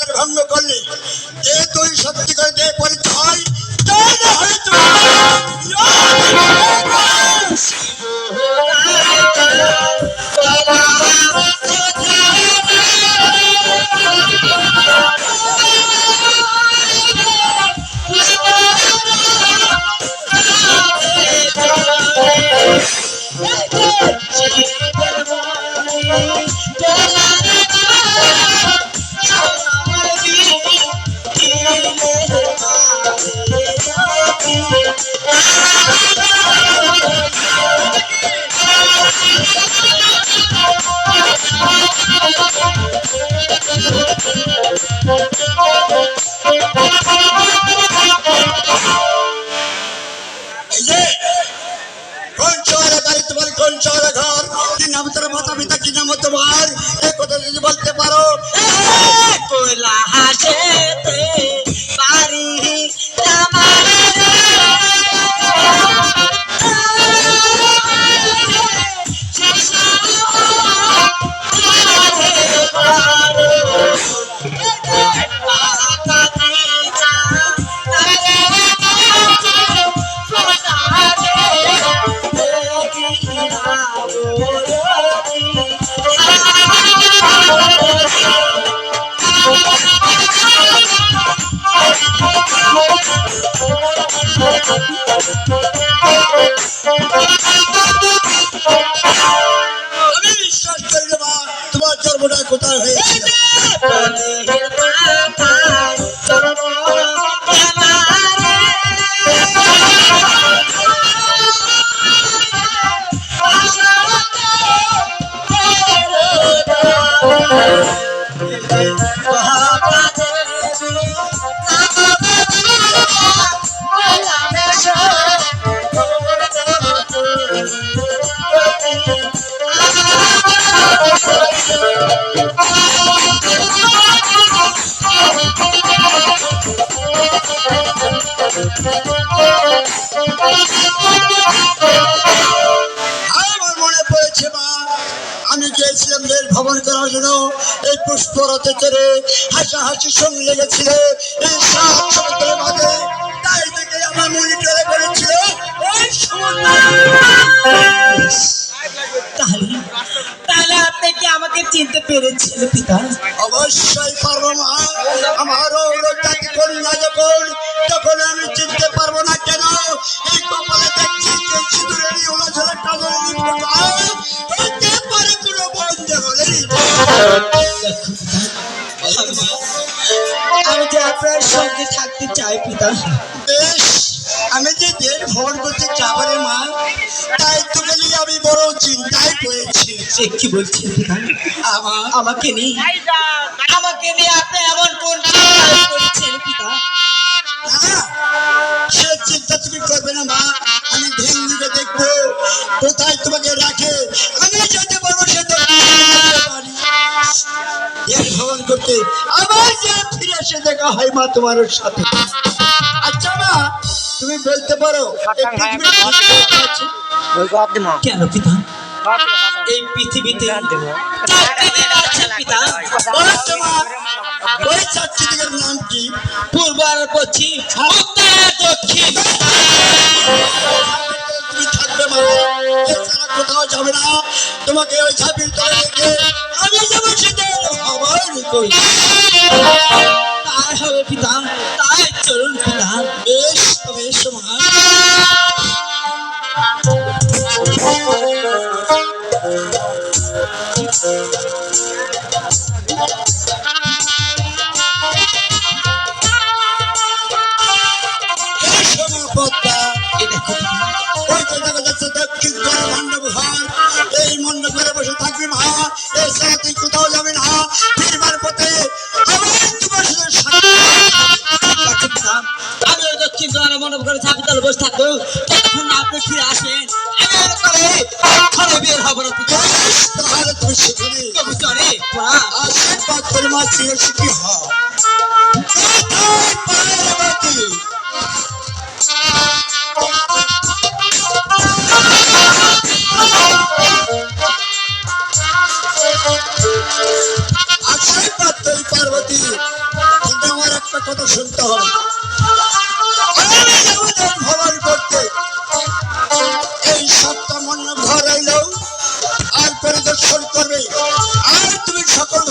আমাদের ভঙ্গ করলে বলতে পারো? কোলা হাসেতে আমি এই পুষ্পরথে চড়ে হাসাহাসি সঙ্গে লেগেছিল এই সমুদ্রের মাঝে তাই থেকে আমার মনে চলে পড়েছিল। ওই সমুদ্র। আমাকে আমারও জাতি যখন, তখন আমি চিনতে পারব না কেন? এই আমি যে আপনার সঙ্গে থাকতে চাই পিতা। বেশ আমি যে দেশ ভ্রমণ করতে যাব রে মা তাই তোকে নিয়ে আমি বড় চিন্তায় পড়েছি। সে কি বলছেন পিতা? আমাকে নিয়ে আমাকে নিয়ে আপনি এমন কোন করেছেন পিতা? সে চিন্তা তুমি করবে না মা। আমি দিকে দেখব কোথায় তোমাকে রাখে। আমি যেতে ধ্যান ভ্রমণ করতে আবার যে ফিরে এসে দেখা হয় মা তোমার সাথে। আচ্ছা মা তুমি বলতে পারো আছে? কেন পিতা? এই পৃথিবীতে পিতা। ওই চারটি দিকের নাম কি? পূর্ব আর পশ্চিম উত্তর আর দক্ষিণ। তুমি থাকবে মা কোথাও যাবে না। তোমাকে ওই তলে আমি যাব সেটা আমার কই তাই হবে পিতা তাই চলুন পিতা। বেশ। বসে থাকব তখন আপনি ফিরে আসেন। আমি মনে করে ঘরে বের হব না তাহলে তুমি সেখানে তবু চলে আশীর্বাদ করে মা চিরসুখী হও। মন্য ঘর আর পরিদর্শন করবে। আর তুমি সকল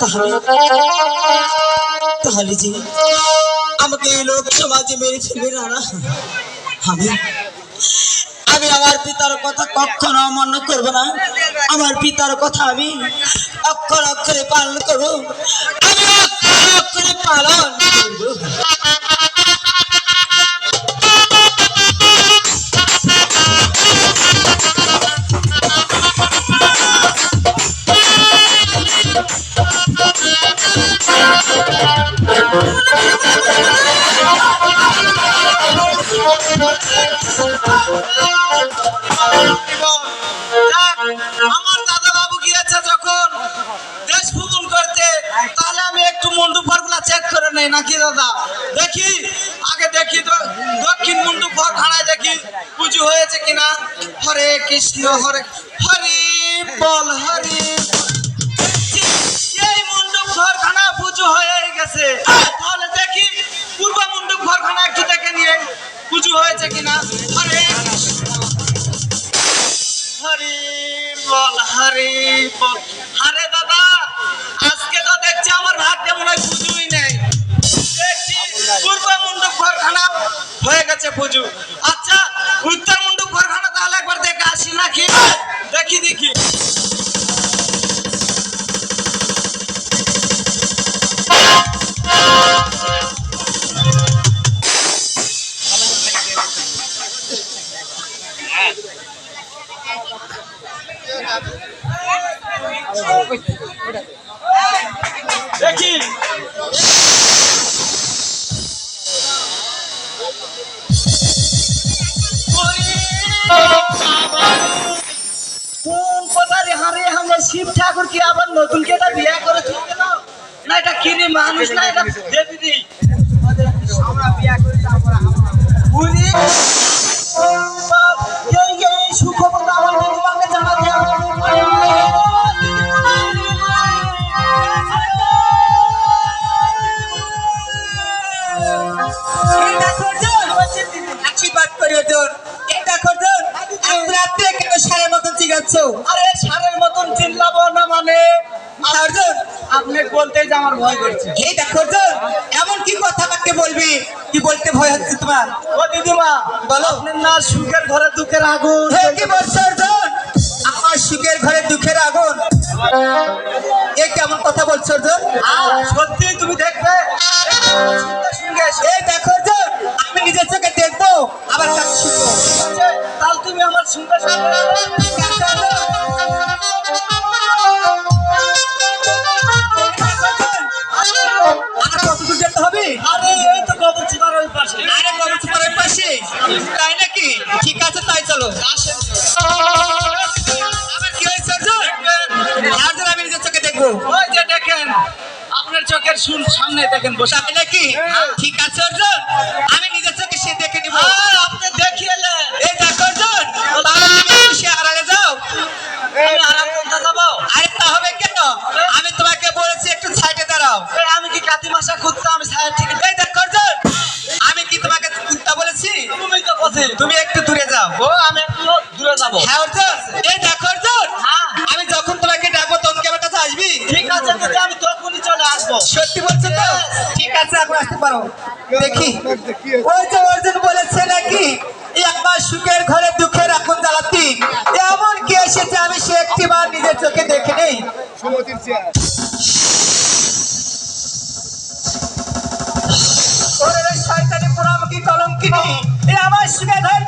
তাহলে তাহলে আমাকে এই লোক সমাজে মেরে ফেলবে আমি আমি আমার পিতার কথা কখনো অমান্য করব না। আমার পিতার কথা আমি অক্ষর অক্ষরে পালন করব। আমি অক্ষরে পালন করব। আমার দাদা বাবু গিয়েছে যখন দেশ ভ্রমণ করতে, তাহলে আমি একটু মুন্ডু গুলা চেক করে নেই নাকি দাদা? দেখি, আগে দেখি দক্ষিণ মুন্ডু খানায় দেখি পুজো হয়েছে কিনা। হরে কৃষ্ণ, হরে হরি বল, হরি হরে বল, হরি বল। আরে দাদা আজকে তো দেখছি আমার ভাগ্যে মনে হয় পুজোই নেই। দেখছি পূর্ব হয়ে গেছে পুজো। বলতে যে আমার ভয় করছে। এই দেখো এমন কি কথা আমাকে বলবি? কি বলতে ভয় হচ্ছে তোমার? ও দিদিমা বলো। আপনার না সুখের ঘরে দুঃখের আগুন? কি অর্জুন আমার সুখের ঘরে দুঃখের আগুন। এ কেমন কথা বলছো অর্জুন সত্যি তুমি দেখবে? এই দেখো অর্জুন আমি নিজের চোখে দেখব আবার কাছে শুনব। তাহলে তুমি আমার শুনবে দেখেন বসে আপনি নাকি? ঠিক আছে অর্জুন? আমি নিজের চোখে সে দেখে নিব। আপনি দেখিয়ে এই দেখো অর্জুন তাহলে সে আড়ালে যাও। আমি আরাম করতে যাব। আরে তা হবে কেন? আমি তোমাকে বলেছি একটু সাইডে দাঁড়াও। আমি কি কাতি মাসা খুঁজতে আমি সাইড থেকে এই দেখো অর্জুন আমি কি তোমাকে কুত্তা বলেছি? তুমি তো তুমি একটু দূরে যাও। ও আমি একটু দূরে যাব। হ্যাঁ পারো? দেখি। ওই যে অর্জুন বলেছে নাকি? একবার সুখের ঘরে দুঃখের এখন জ্বালাতি। এমন কি এসেছে আমি সে একটি বার নিজের চোখে দেখে নেই। ওরে শয়তানি পোড়ামুখী কলঙ্কিনী আমার সুখের ঘরে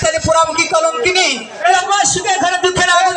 ওরে পুরাম কি কলম কিনি এরা আমার সুখে ঘরে দুঃখের আগুন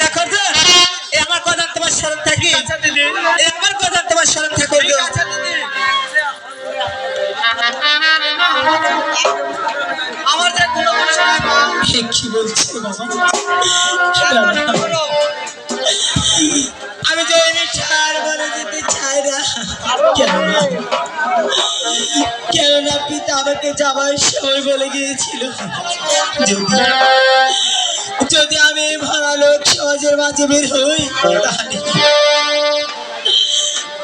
দেখো আমার কথা তোমার স্মরণ থাকি আমার কথা তোমার স্মরণ থাকে আমার যে কোনো কিছু নাই মা। সে কি বলছে বাবা? আমি যে মিঠার বলে যেতে চাই না। কেন না কেননা পিতা আমাকে যাবার সময় বলে গিয়েছিল। যদি যদি আমি ভাড়া লোক সমাজের মাঝে বের হই তাহলে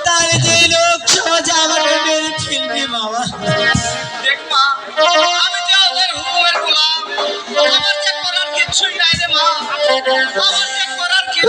তাহলে যে লোক সমাজে আমাকে মেরে ফেলবে বাবা। দেখ মা আমি যে ওদের হুকুমের গোলাম আমার যে করার কিছুই নাই রে মা। আমার যে করার কিছু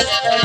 কি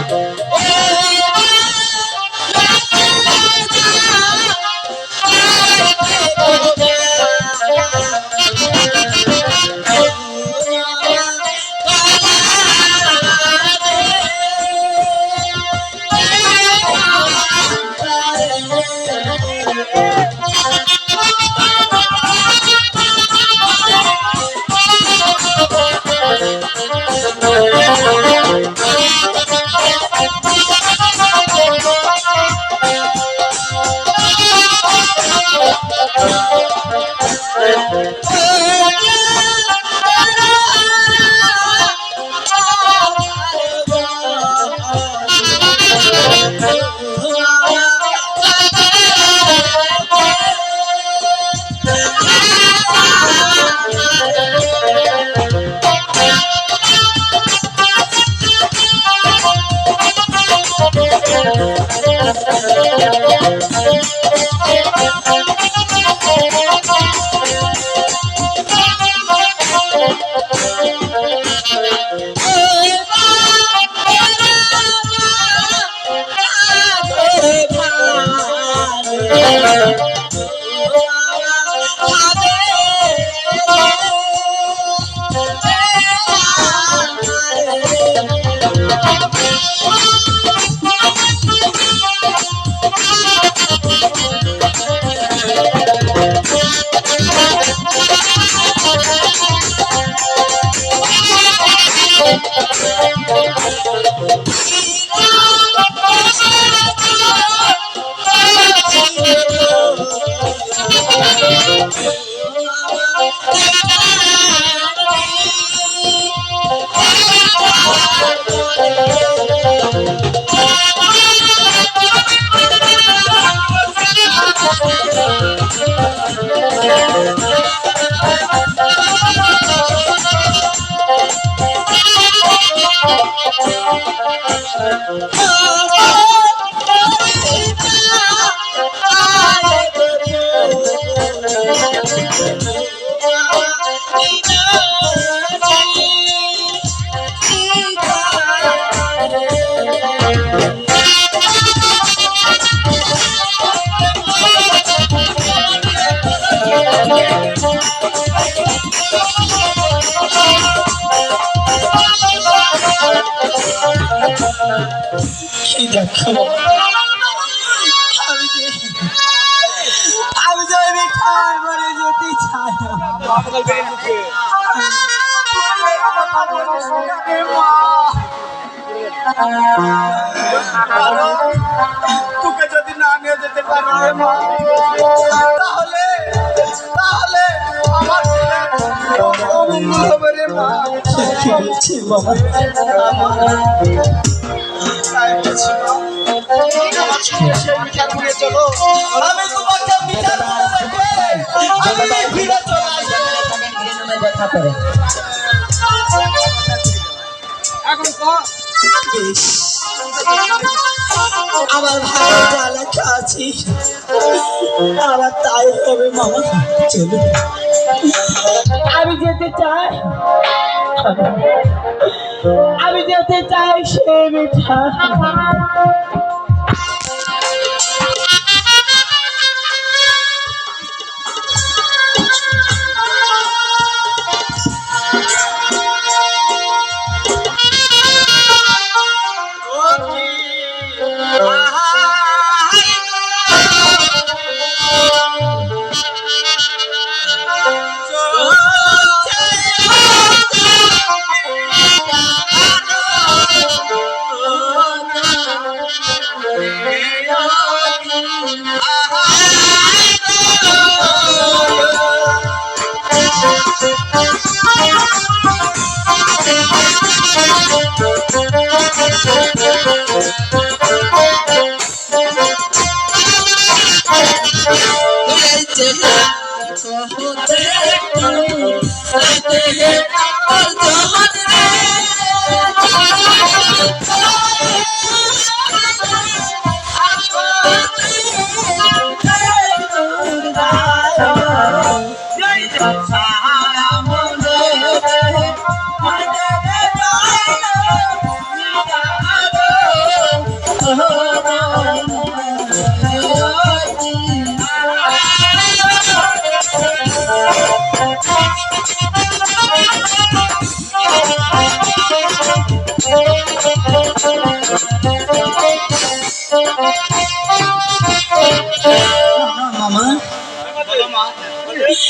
Thank you. দেখো আমি ওই মিঠাই মরে যেতে চাই তোকে যদি না নিয়ে যেতে পারি তাহলে তাহলে আমার অমঙ্গল হবে রে মা। কি বলছি বাবা? আমার আমার তাই হবে মামা চলো আমি যেতে চাই। আমি যেতে চাই সে মিঠা।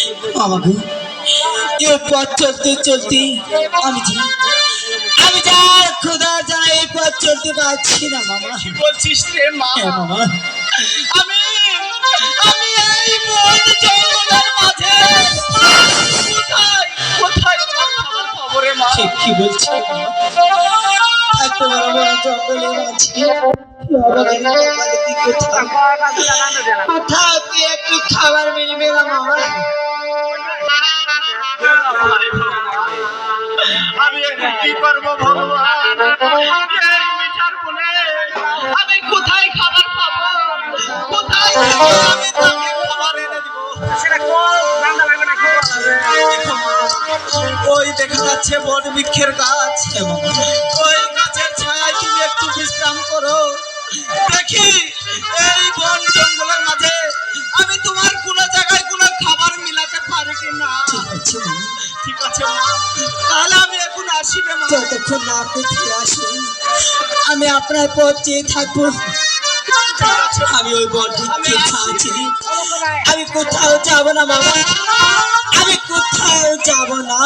গো পথ চলতে চলতে আমি আমি যা খোদা যা এই পথ চলতে পারছি না মামা। বলছিস রে মা হ্যাঁ মামা। আমি আমি এই বন জঙ্গলের মাঝে কোথায়? কোথায় তোমার খবর রে মা? কি বলছি? এত বড় বড় জঙ্গলের মাঝে কি হবে? রে জঙ্গলের দিকে কোথাও? কোথাও কি একটু খাবার মিলবে না মামা? আমি এখন কি করব ভগবান? মিঠার আমি কোথায় খাবার পাবো? কোথায় আমি তাকে খাবার এনে দিব। ওই দেখা যাচ্ছে বট বৃক্ষের গাছ। ওই গাছের ছায়ায় তুমি একটু বিশ্রাম করো। দেখি এই বন আছে মা তাহলে আমি এখন আসিবে মা। যতক্ষণ না আপনি ফিরে আসেন আমি আপনার পথ চেয়ে থাকব। আমি ওই বৃক্ষের ছায়া আমি কোথাও যাব না বাবা আমি কোথাও যাব না।